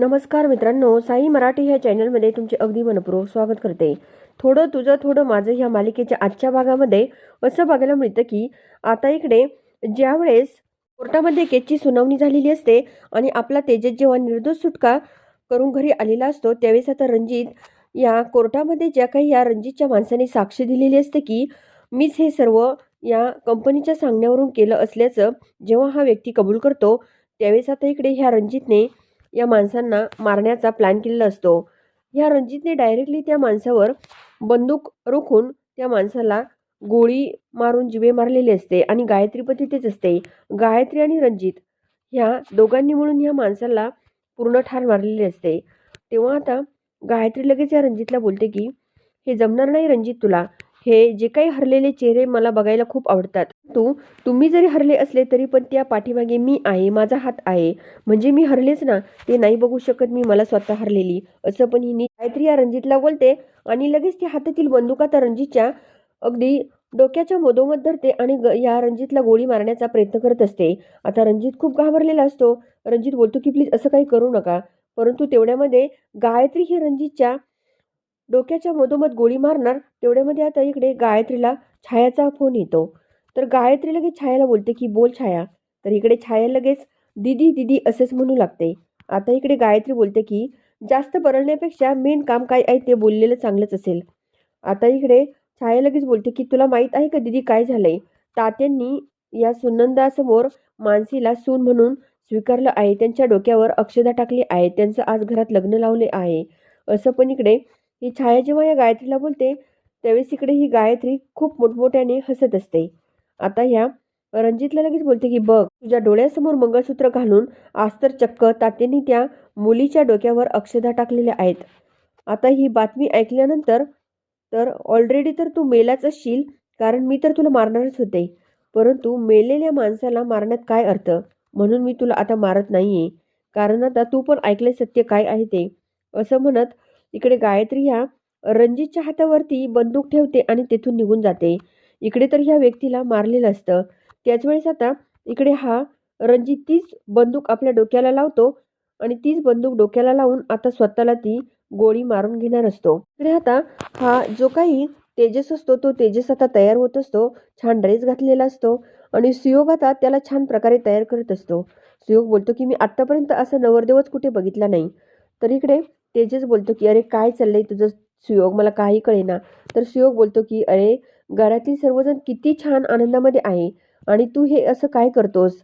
नमस्कार मित्रांनो साई मराठी ह्या चॅनलमध्ये तुमचे अगदी मनपूर्वक स्वागत करते. थोडं तुझं थोडं माझं ह्या मालिकेच्या आजच्या भागामध्ये असं बघायला मिळतं की आता इकडे ज्यावेळेस कोर्टामध्ये केसची सुनावणी झालेली असते आणि आपला तेजस जेव्हा निर्दोष सुटका करून घरी आलेला असतो त्यावेळेस आता रणजित या कोर्टामध्ये ज्या काही या रणजितच्या माणसाने साक्ष दिलेली असते की मीच हे सर्व या कंपनीच्या सांगण्यावरून केलं असल्याचं जेव्हा हा व्यक्ती कबूल करतो त्यावेळेस आता इकडे ह्या रणजितने या माणसांना मारण्याचा प्लॅन केलेला असतो. ह्या रणजितने डायरेक्टली त्या माणसावर बंदूक रोखून त्या माणसाला गोळी मारून जिवे मारलेली असते आणि गायत्री पण तिथेच असते. गायत्री आणि रणजित ह्या दोघांनी मिळून ह्या माणसाला पूर्ण ठार मारलेली असते. तेव्हा आता गायत्री लगेच या रणजितला बोलते की हे जमणार नाही रणजित तुला. हे जे काही हरलेले चेहरे मला बघायला खूप आवडतात. तू तुम्ही जरी हरले असले तरी पण त्या पाठीमागे मी आहे माझा हात आहे. म्हणजे मी हरलेच ना ते नाही बघू शकत मी मला स्वतः हरलेली. असं पण हिने गायत्री या रणजितला बोलते आणि लगेच ती हातातील बंदुका आता रणजितच्या अगदी डोक्याच्या मधोमध धरते आणि ग- या रणजितला गोळी मारण्याचा प्रयत्न करत असते. आता रणजित खूप घाबरलेला असतो. रणजित बोलतो की प्लीज असं काही करू नका. परंतु तेवढ्यामध्ये गायत्री ही रणजितच्या डोक्याच्या मधोमध गोळी मारणार तेवढ्यामध्ये आता इकडे गायत्रीला छायाचा फोन येतो. तर गायत्री लगेच छायाला बोलते की बोल छाया. तर इकडे छाया लगेच दिदी दिदी असेच म्हणू लागते. आता इकडे गायत्री बोलते की जास्त बरळण्यापेक्षा मेन काम काय आहे ते बोललेलं चांगलंच असेल. आता इकडे छाया लगेच बोलते की तुला माहीत आहे का दिदी काय झालंय? तात्यांनी या सुनंदासमोर मानसीला सून म्हणून स्वीकारलं आहे. त्यांच्या डोक्यावर अक्षदा टाकली आहे. त्यांचं आज घरात लग्न लावले आहे. असं पण इकडे ही छाया जेव्हा या गायत्रीला बोलते त्यावेळेस इकडे ही गायत्री खूप मोठमोठ्याने हसत असते. आता ह्या रणजितला लगेच बोलते की बघ तुझ्या डोळ्यासमोर मंगळसूत्र घालून आज तर चक्क तात्यांनी त्या मुलीच्या डोक्यावर अक्षदा टाकलेल्या आहेत. आता ही बातमी ऐकल्यानंतर तर ऑलरेडी तर तू मेलाच असशील कारण मी तर तुला मारणारच होते. परंतु मेलेल्या माणसाला मारण्यात काय अर्थ? म्हणून मी तुला आता मारत नाहीये. कारण आता तू पण ऐकले सत्य काय आहे ते. असं म्हणत इकडे गायत्री ह्या रणजितच्या हातावरती बंदूक ठेवते आणि तेथून निघून जाते. इकडे तर ह्या व्यक्तीला मारलेलं असतं. त्याच वेळेस आता इकडे हा रणजित तीच बंदूक आपल्या डोक्याला लावतो आणि तीच बंदूक डोक्याला लावून आता स्वतःला ती गोळी मारून घेणार असतो. इकडे आता हा जो काही तेजस असतो तो तेजस आता तयार होत असतो छान ड्रेस घातलेला असतो आणि सुयोग आता त्याला छान प्रकारे तयार करत असतो. सुयोग बोलतो की मी आत्तापर्यंत असा नवरदेवच कुठे बघितला नाही. तर इकडे तेजस बोलतो की अरे काय चाललंय तुझं सुयोग? मला काही कळेना. तर सुयोग बोलतो की अरे घरातील सर्वजण किती छान आनंदामध्ये आहे आणि तू हे असं काय करतोस?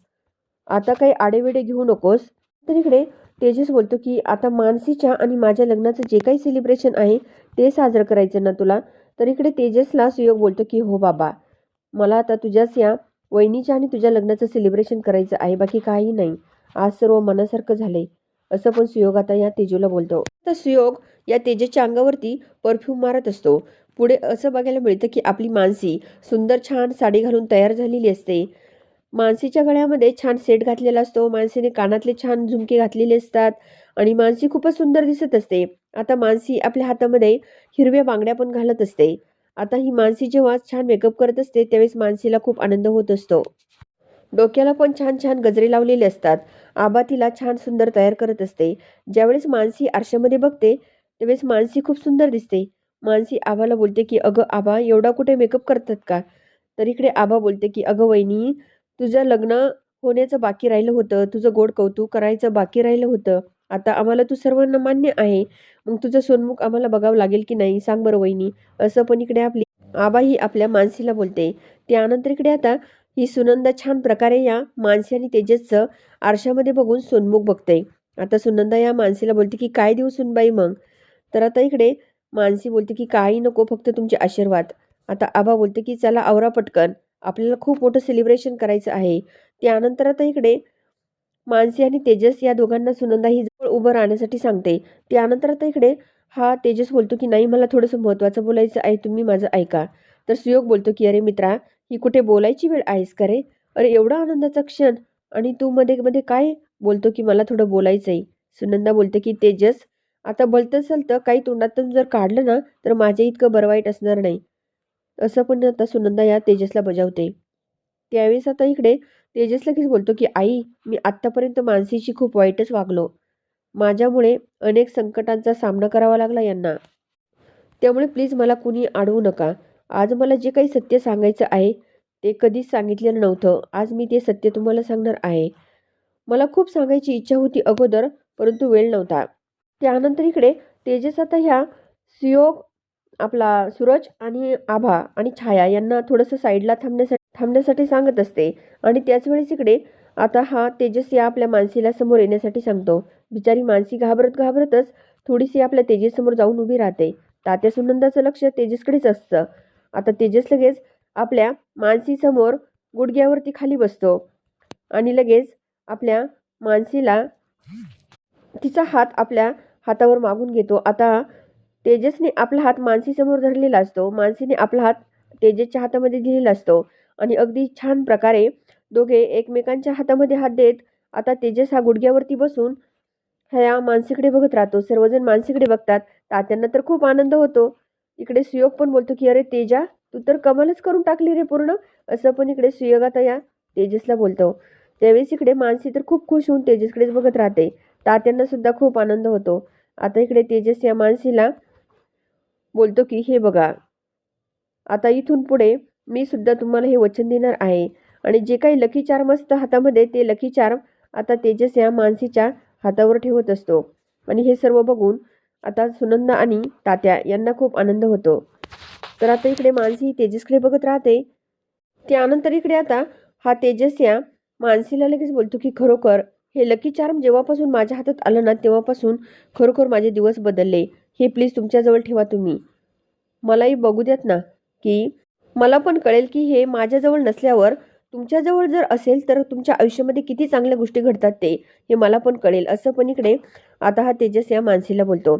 आता काही आडेवेडे घेऊ नकोस? तर इकडे तेजस बोलतो की आता मानसीच्या आणि माझ्या लग्नाचं जे काही सेलिब्रेशन आहे ते साजरं करायचं ना तुला? तर इकडे तेजसला सुयोग बोलतो की हो बाबा मला आता तुझ्याच या वहिनीच्या आणि तुझ्या लग्नाचं सेलिब्रेशन करायचं आहे बाकी काही नाही. आज सर्व मनासारखं झालंय. असं पण सुयोग आता या तेजूला बोलतो. तर सुयोग या तेजेच्या अंगावरती परफ्यूम मारत असतो. पुढे असं बघायला मिळतं की आपली मानसी सुंदर छान साडी घालून तयार झालेली असते. मानसीच्या गळ्यामध्ये छान सेट घातलेला असतो. मानसीने कानातले छान झुमके घातलेले असतात आणि मानसी खूपच सुंदर दिसत असते. आता मानसी आपल्या हातामध्ये हिरव्या बांगड्या पण घालत असते. आता ही मानसी जेव्हा छान मेकअप करत असते त्यावेळेस मानसीला खूप आनंद होत असतो. डोक्याला पण छान छान गजरे लावलेले असतात. आबा तिला छान सुंदर तयार करत असते. ज्यावेळेस मानसी आरशामध्ये बघते त्यावेळेस मानसी खूप सुंदर दिसते. मानसी आबाला बोलते की अगं आबा एवढा कुठे मेकअप करतात का? तर इकडे आबा बोलते की अगं वहिनी तुझं लग्न होण्याचं बाकी राहिलं होतं. तुझं गोड कौतुक करायचं बाकी राहिलं होतं. आता आम्हाला तू सर्वांना मान्य आहे. मग तुझं सोनमुख आम्हाला बघावं लागेल की नाही? सांग बरं वहिनी. असं पण इकडे आपली आबा ही आपल्या मानसीला बोलते. त्यानंतर इकडे आता ही सुनंदा छान प्रकारे या मानसी आणि तेजसचं आरशामध्ये बघून सोनमुख बघते. आता सुनंदा या मानसीला बोलते की काय देऊ सुनबाई मग? तर आता इकडे मानसी बोलते की काही नको फक्त तुमचे आशीर्वाद. आता आबा बोलते की चला आवरा पटकन. आपल्याला खूप मोठं सेलिब्रेशन करायचं आहे. त्यानंतर आता इकडे मानसी आणि तेजस या दोघांना सुनंदा ही जवळ उभं राहण्यासाठी सांगते. त्यानंतर आता इकडे हा तेजस बोलतो की नाही मला थोडंसं महत्त्वाचं बोलायचं आहे तुम्ही माझं ऐका. तर सुयोग बोलतो की अरे मित्रा ही कुठे बोलायची वेळ आहेस का रे? अरे एवढा आनंदाचा क्षण. आणि तू मध्ये मध्ये काय बोलतो की मला थोडं बोलायचं आहे सुनंदा बोलते की तेजस आता बोलतं तर काही तोंडातून जर काढलं ना तर माझ्या इतकं बरं वाईट असणार नाही. असं पण आता सुनंदा या तेजसला बजावते. त्यावेळेस आता इकडे तेजस लगेच बोलतो की आई मी आत्तापर्यंत मानसीशी खूप वाईटच वागलो. माझ्यामुळे अनेक संकटांचा सामना करावा लागला यांना. त्यामुळे प्लीज मला कुणी अडवू नका. आज मला जे काही सत्य सांगायचं आहे ते कधीच सांगितलेलं नव्हतं. आज मी ते सत्य तुम्हाला सांगणार आहे. मला खूप सांगायची इच्छा होती अगोदर परंतु वेळ नव्हता. त्यानंतर इकडे तेजस आता ह्या सुयोग आपला सूरज आणि आभा आणि छाया यांना थोडंसं साईडला थांबण्यासाठी थांबण्यासाठी सांगत असते. आणि त्याच वेळेस इकडे आता हा तेजस या आपल्या मानसीला समोर येण्यासाठी सांगतो. बिचारी मानसी घाबरत घाबरतच थोडीशी आपल्या तेजससमोर जाऊन उभी राहते. तात्या सुनंदाचं लक्ष तेजसकडेच असतं. आता तेजस लगेच आपल्या मानसीसमोर गुडघ्यावरती खाली बसतो. आणि लगेच आपल्या मानसीला तिचा हात आपल्या हातावर मागून घेतो. आता तेजसने आपला हात मानसीसमोर धरलेला असतो. मानसीने आपला हात तेजसच्या हातामध्ये दिलेला असतो. आणि अगदी छान प्रकारे दोघे एकमेकांच्या हातामध्ये हात देत आता तेजस हा गुडघ्यावरती बसून ह्या मानसीकडे बघत राहतो. सर्वजण मानसीकडे बघतात. तात्यांना तर खूप आनंद होतो. इकडे सुयोग पण बोलतो की अरे तेजा तू तर कमालच करून टाकली रे पूर्ण. असं पण इकडे सुयोग आता या तेजसला बोलतो. त्यावेळेस इकडे मानसी तर खूप खुश होऊन तेजसकडेच बघत राहते. तात्यांना सुद्धा खूप आनंद होतो. आता इकडे तेजस या मानसीला बोलतो की हे बघा आता इथून पुढे मी सुद्धा तुम्हाला हे वचन देणार आहे. आणि जे काही लकी चार्म असतं हातामध्ये ते लकी चार्म आता तेजस या मानसीच्या हातावर ठेवत असतो. आणि हे सर्व बघून आता सुनंदा आणि तात्या यांना खूप आनंद होतो. तर आता इकडे मानसी तेजसकडे बघत राहते. त्यानंतर इकडे आता हा तेजस या मानसीला लगेच बोलतो की खरोखर हे लकी चार्म जेव्हापासून माझ्या हातात आलं ना तेव्हापासून खरोखर माझे दिवस बदलले. हे प्लीज तुमच्याजवळ ठेवा तुम्ही. मलाही बघू देत ना की मला पण कळेल की हे माझ्याजवळ नसल्यावर तुमच्याजवळ जर असेल तर तुमच्या आयुष्यामध्ये किती चांगल्या गोष्टी घडतात ते हे मला पण कळेल. असं पण इकडे आता हा तेजस या मानसीला बोलतो.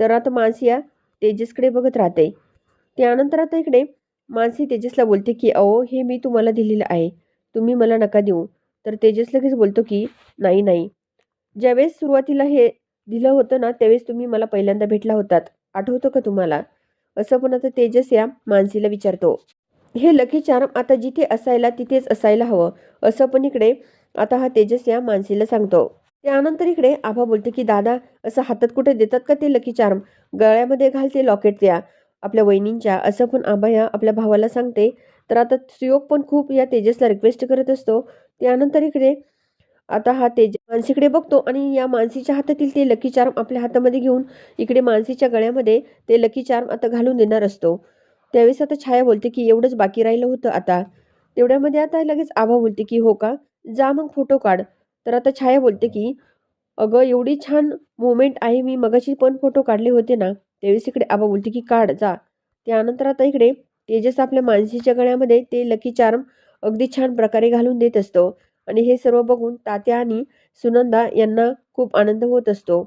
तर आता मानसी या तेजसकडे बघत राहते. त्यानंतर आता इकडे मानसी तेजसला बोलते की अहो हे मी तुम्हाला दिलेलं आहे. तुम्ही मला नका देऊ. तर तेजस लगेच बोलतो की नाही नाही. ज्यावेळेस सुरुवातीला हे दिलं होतं ना त्यावेळेस तुम्ही मला पहिल्यांदा भेटला होतात. आठवतं का तुम्हाला? असं पण आता तेजस या मानसीला विचारतो. हे लकी चार्म आता जिथे असायला तिथेच असायला हवं असं पण इकडे आता हा तेजस या मानसीला सांगतो. त्यानंतर इकडे आभा बोलते की दादा असं हातात कुठे देतात का ते लकी चार्म? गळ्यामध्ये घालते लॉकेट त्या आपल्या वहिनींच्या असं पण आभा या आपल्या भावाला सांगते. तर आता सुयोग पण खूप या तेजसला रिक्वेस्ट करत असतो. त्यानंतर इकडे आता हा तेज मानसीकडे बघतो आणि या मानसीच्या हातातील ते लकी चार्म आपल्या हातामध्ये घेऊन इकडे मानसीच्या गळ्यामध्ये ते लकी चार्म आता घालून देणार असतो. त्यावेळेस आता छाया बोलते की एवढंच बाकी राहिलं होतं आता. तेवढ्यामध्ये आता लगेच आभा बोलते की हो का? जा मग फोटो काढ. तर आता छाया बोलते की अगं एवढी छान मुमेंट आहे मी मगाशी पण फोटो काढले होते ना. त्यावेळेस इकडे आबा बोलते की काढ जा. त्यानंतर आता इकडे तेजस आपल्या मानसीच्या गळ्यामध्ये ते लकी चार्म अगदी छान प्रकारे घालून देत असतो. आणि हे सर्व बघून तात्या आणि सुनंदा यांना खूप आनंद होत असतो.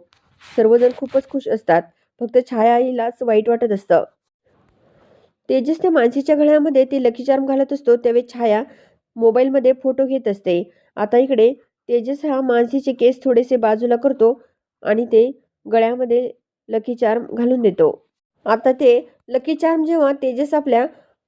सर्वजण खूपच खुश असतात. फक्त छाया आईलाच वाईट वाटत असतं. तेजस त्या मानसीच्या गळ्यामध्ये ते लकीचार्म घालत असतो त्यावेळी छाया मोबाईलमध्ये फोटो घेत असते. आता इकडे तेजस हा मानसीचे केस थोडेसे बाजूला करतो आणि ते गळ्यामध्ये लकी चार्म घालून देतो. आता ते लकी चार्म जेव्हा तेजस आपल्या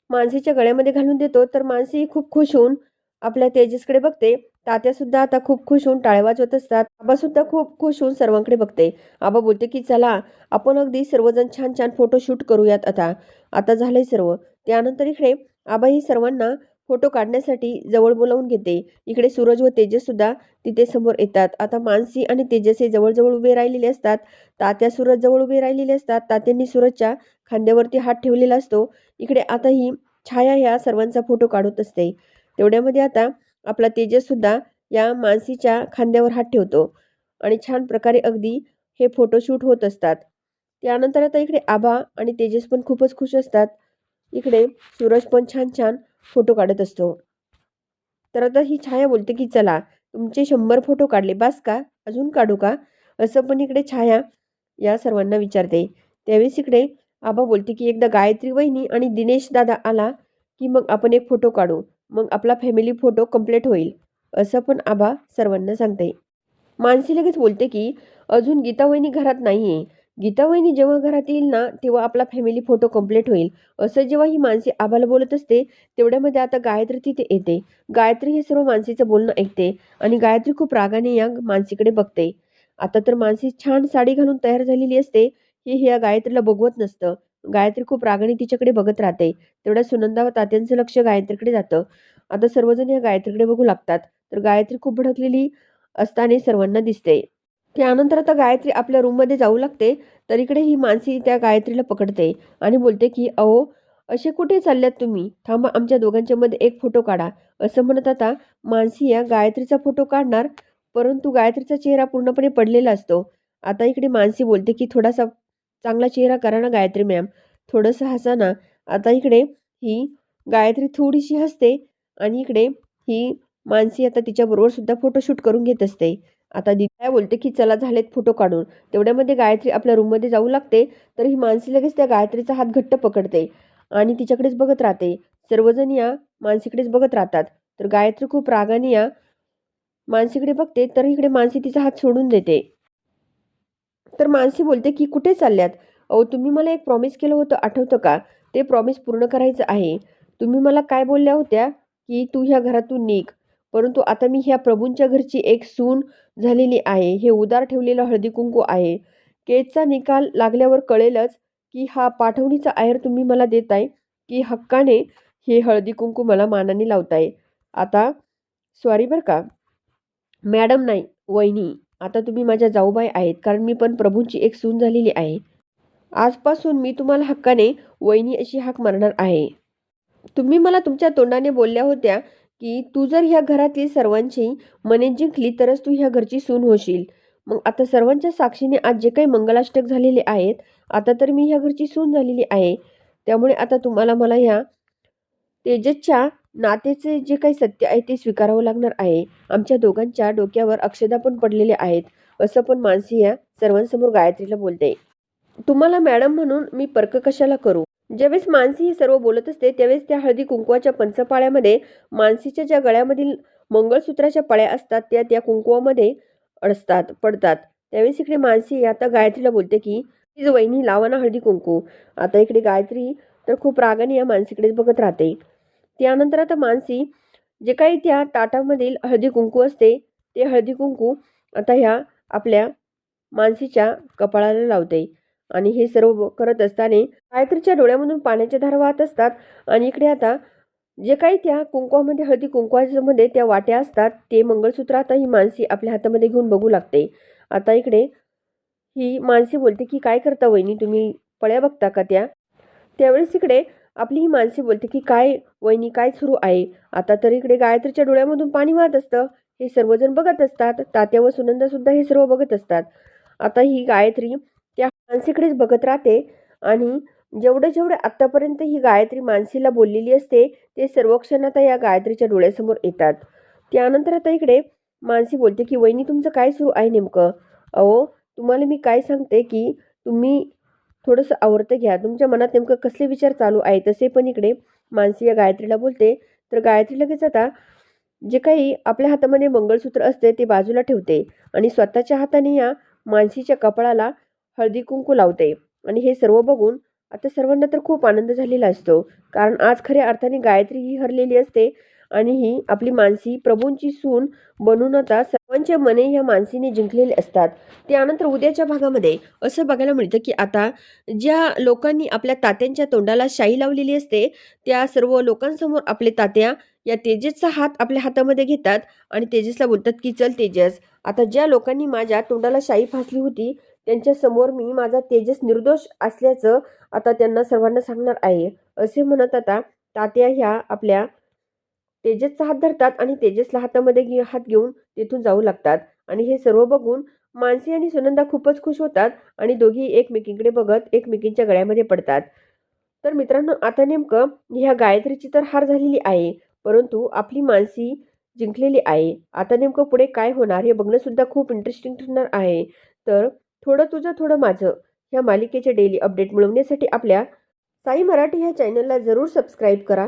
मानसीच्या गळ्यामध्ये घालून देतो तर मानसी खूप खुश होऊन आपल्या तेजसकडे बघते. तात्या सुद्धा आता खूप खुश होऊन टाळे वाजवत असतात. आबा सुद्धा खूप खुश होऊन सर्वांकडे बघते. आबा बोलते की चला आपण अगदी सर्वजण छान छान फोटो शूट करूयात आता. आता झालंय सर्व. त्यानंतर इकडे आबा ही सर्वांना फोटो काढण्यासाठी जवळ बोलावून घेते. इकडे सूरज व तेजस सुद्धा तिथे समोर येतात. आता मानसी आणि तेजस हे जवळजवळ उभे राहिलेले असतात. तात्या सूरज जवळ उभे राहिलेले असतात. तात्यांनी सूरजच्या खांद्यावरती हात ठेवलेला असतो. इकडे आता ही छाया ह्या सर्वांचा फोटो काढत असते. तेवढ्यामध्ये आता आपला तेजससुद्धा या मानसीच्या खांद्यावर हात ठेवतो. आणि छान प्रकारे अगदी हे फोटोशूट होत असतात. त्यानंतर आता इकडे आभा आणि तेजस पण खूपच खुश असतात. इकडे सूरज पण छान छान फोटो काढत असतो. तर आता ही छाया बोलते की चला तुमचे शंभर फोटो काढले बास का? अजून काढू का? असं पण इकडे छाया या सर्वांना विचारते. त्यावेळेस इकडे आबा बोलते की एकदा गायत्री वहिनी आणि दिनेश दादा आला की मग आपण एक फोटो काढू. मग आपला फॅमिली फोटो कंप्लीट होईल असं पण आबा सर्वांना सांगते. मानसी लगेच बोलते की अजून गीतावहिनी घरात नाही आहे गीतावहिनी जेव्हा घरात येईल ना तेव्हा आपला फॅमिली फोटो कंप्लीट होईल. असं जेव्हा ही मानसी आबाला बोलत असते तेवढ्यामध्ये आता गायत्री तिथे येते. गायत्री हे सर्व मानसीचं बोलणं ऐकते आणि गायत्री खूप रागाने या मानसीकडे बघते. आता तर मानसी छान साडी घालून तयार झालेली असते. हे ह्या गायत्रीला बघवत नसतं. गायत्री खूप रागाने तिच्याकडे बघत राहते. तेवढ्या सुनंदा व तात्यांचं लक्ष गायत्रीकडे जातं. आता सर्वजण या गायत्रीकडे बघू लागतात. तर गायत्री खूप भडकलेली असताना सर्वांना दिसते. त्यानंतर आता गायत्री आपल्या रूममध्ये जाऊ लागते. तर इकडे ही मानसी त्या गायत्रीला पकडते आणि बोलते की अहो असे कुठे चालल्यात तुम्ही? थांबा आमच्या दोघांच्या मध्ये एक फोटो काढा. असं म्हणत आता मानसी या गायत्रीचा फोटो काढणार परंतु गायत्रीचा चेहरा पूर्णपणे पडलेला असतो. आता इकडे मानसी बोलते की थोडासा चांगला चेहरा करा ना गायत्री मॅम. थोडंसं हसा ना. आता इकडे ही गायत्री थोडीशी हसते आणि इकडे ही मानसी आता तिच्याबरोबर सुद्धा फोटोशूट करून घेत असते. आता दिदी काय बोलते की चला झालेत फोटो काढून. तेवढ्यामध्ये गायत्री आपल्या रूममध्ये जाऊ लागते तर ही मानसी लगेच त्या गायत्रीचा हात घट्ट पकडते आणि तिच्याकडेच बघत राहते. सर्वजण या मानसीकडेच बघत राहतात. तर गायत्री खूप रागाने या मानसीकडे बघते तर इकडे मानसी तिचा हात सोडून देते. तर मानसी बोलते की कुठे चालल्यात? अहो तुम्ही मला एक प्रॉमिस केलं होतं आठवतं का? ते प्रॉमिस पूर्ण करायचं आहे. तुम्ही मला काय बोलल्या होत्या? की तू ह्या घरातून निघ. परंतु आता मी ह्या प्रभूंच्या घरची एक सून झालेली आहे. हे उदार ठेवलेलं हळदी कुंकू आहे. केसचा निकाल लागल्यावर कळेलच की हा पाठवणीचा आहेर तुम्ही मला देताय की हक्काने हे हळदी कुंकू मला मानाने लावताय. आता सॉरी बरं का. मॅडम नाही वहिनी. आता तुम्ही माझ्या जाऊबाई आहेत कारण मी पण प्रभूंची एक सून झालेली आहे. आजपासून मी तुम्हाला हक्काने वहिनी अशी हाक मारणार आहे. तुम्ही मला तुमच्या तोंडाने बोलल्या होत्या की तू जर ह्या घरातील सर्वांची मने जिंकली तरच तू ह्या घरची सून होशील. मग आता सर्वांच्या साक्षीने आज जे काही मंगलाष्टक झालेले आहेत आता तर मी ह्या घरची सून झालेली आहे. त्यामुळे आता तुम्हाला मला ह्या तेजसच्या नातेचे जे काही सत्य आहे ते स्वीकारावं लागणार आहे. आमच्या दोघांच्या डोक्यावर अक्षदा पण पडलेले आहेत. असं पण मानसी या सर्वांसमोर गायत्रीला बोलते. तुम्हाला मॅडम म्हणून मी पर्क कशाला करू? ज्यावेळेस मानसी हे सर्व बोलत असते त्यावेळेस त्या हळदी कुंकवाच्या पंचपाळ्यामध्ये मानसीच्या ज्या गळ्यामधील मंगळसूत्राच्या पळ्या असतात त्या त्या कुंकुवामध्ये अडसतात पडतात. त्यावेळेस इकडे मानसी आता गायत्रीला बोलते की प्लीज वहिनी लावा ना हळदी कुंकू. आता इकडे गायत्री तर खूप रागाने या मानसीकडेच बघत राहते. त्यानंतर आता मानसी जे काही त्या ताटामधील हळदी कुंकू असते ते हळदी कुंकू आता ह्या आपल्या मानसीच्या कपाळाला लावते. आणि हे सर्व करत असताना गायत्रीच्या डोळ्यामधून पाण्याच्या धारा वाहत असतात. आणि इकडे आता जे काही त्या कुंकवामध्ये हळदी कुंकवामध्ये त्या वाट्या असतात ते मंगळसूत्र आता ही मानसी आपल्या हातामध्ये घेऊन बघू लागते. आता इकडे ही मानसी बोलते की काय करता वहिनी तुम्ही पळ्या बघता का त्या? त्यावेळेस इकडे आपली ही माणसी बोलते की काय वहिनी काय सुरू आहे? आता तर इकडे गायत्रीच्या डोळ्यामधून पाणी वाहत असतं. हे सर्वजण बघत असतात. तात्या व सुनंदा सुद्धा हे सर्व बघत असतात. आता ही गायत्री त्या मानसीकडेच बघत राहते आणि जेवढे जेवढे आत्तापर्यंत ही गायत्री मानसीला बोललेली असते ते सर्व क्षण आता या गायत्रीच्या डोळ्यासमोर येतात. त्यानंतर आता इकडे मानसी बोलते की वहिनी तुमचं काय सुरू आहे नेमकं? अहो तुम्हाला मी काय सांगते की तुम्ही थोडंसं आवडतं घ्या. तुमच्या मनात नेमकं कसले विचार चालू आहे तसे पण इकडे मानसी या गायत्रीला बोलते. तर गायत्री लगेच आता जे काही आपल्या हातामध्ये मंगळसूत्र असते ते बाजूला ठेवते आणि स्वतःच्या हाताने या मानसीच्या कपाळाला हळदी कुंकू लावते. आणि हे सर्व बघून आता सर्वांना तर खूप आनंद झालेला असतो. कारण आज खऱ्या अर्थाने गायत्री ही हरलेली असते. आणि ही आपली मानसी प्रभूंची सून बनून आता सर्वांचे मने ह्या मानसीने जिंकलेले असतात. त्यानंतर उद्याच्या भागामध्ये असं बघायला मिळतं की आता ज्या लोकांनी आपल्या तात्यांच्या तोंडाला शाई लावलेली असते त्या सर्व लोकांसमोर आपले तात्या या तेजसचा हात आपल्या हातामध्ये घेतात आणि तेजसला बोलतात की चल तेजस आता ज्या लोकांनी माझ्या तोंडाला शाई फासली होती त्यांच्यासमोर मी माझा तेजस निर्दोष असल्याचं आता त्यांना सर्वांना सांगणार आहे. असे म्हणत आता तात्या ह्या आपल्या तेजसचा हात धरतात आणि तेजसला हातामध्ये घे हात घेऊन तिथून जाऊ लागतात. आणि हे सर्व बघून मानसी आणि सुनंदा खूपच खुश होतात आणि दोघी एकमेकींकडे बघत एकमेकींच्या गळ्यामध्ये पडतात. तर मित्रांनो आता नेमकं ह्या गायत्रीची तर हार झालेली आहे परंतु आपली मानसी जिंकलेली आहे. आता नेमकं पुढे काय होणार हे बघणंसुद्धा खूप इंटरेस्टिंग ठरणार आहे. तर थोडं तुझं थोडं माझं ह्या मालिकेचे डेली अपडेट मिळवण्यासाठी आपल्या साई मराठी ह्या चॅनलला जरूर सबस्क्राईब करा.